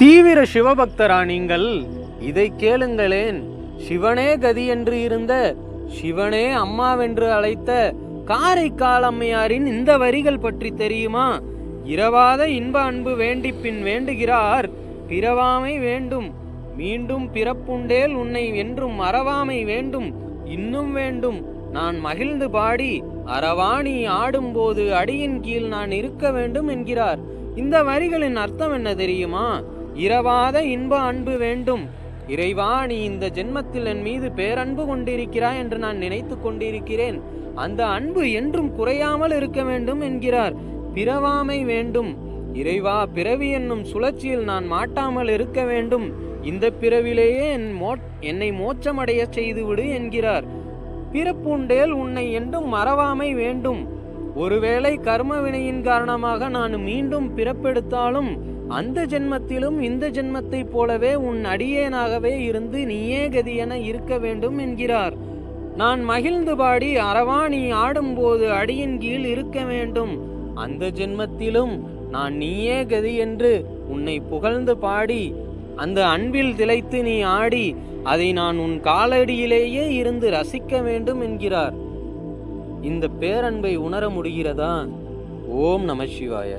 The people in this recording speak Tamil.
தீவிர சிவபக்தரா நீங்கள் இதை கேளுங்களேன். சிவனே கதி என்று இருந்த சிவனே அம்மாவென்று அழைத்த காரைக்கால் அம்மையாரின் இந்த வரிகள் பற்றி தெரியுமா? இரவாத இன்ப அன்பு வேண்டி பின் வேண்டுகிறார். பிறவாமை வேண்டும். மீண்டும் பிறப்புண்டேல் உன்னை என்றும் அறவாமை வேண்டும். இன்னும் வேண்டும். நான் மகிழ்ந்து பாடி அரவாணி ஆடும்போது அடியின் கீழ் நான் இருக்க வேண்டும் என்கிறார். இந்த வரிகளின் அர்த்தம் என்ன தெரியுமா? இரவாத இன்ப அன்பு வேண்டும். இறைவா நீ இந்த ஜென்மத்தில் என் மீது பேரன்பு கொண்டிருக்கிறாய் என்று நான் நினைத்து கொண்டிருக்கிறேன். அந்த அன்பு என்றும் குறையாமல் இருக்க வேண்டும் என்கிறார். பிறவாமை வேண்டும். இறைவா பிறவி என்னும் சுழற்சியில் நான் மாட்டாமல் இருக்க வேண்டும். இந்த பிறவிலேயே என் மோ என்னை மோட்சமடைய செய்துவிடு என்கிறார். பிறப்புண்டேல் உன்னை என்றும் மறவாமை வேண்டும். ஒருவேளை கர்ம வினையின் காரணமாக நான் மீண்டும் பிறப்பெடுத்தாலும் அந்த ஜென்மத்திலும் இந்த ஜென்மத்தைப் போலவே உன் அடியேனாகவே இருந்து நீயே கதி என இருக்க வேண்டும் என்கிறார். நான் மகிழ்ந்து பாடி அறவா நீ ஆடும்போது அடியின் கீழ் இருக்க வேண்டும். அந்த ஜென்மத்திலும் நான் நீயே கதி என்று உன்னை புகழ்ந்து பாடி அந்த அன்பில் திளைத்து நீ ஆடி அதை நான் உன் காலடியிலேயே இருந்து ரசிக்க வேண்டும் என்கிறார். இந்த பேரன்பை உணர முடிகிறதா? ஓம் நம சிவாய.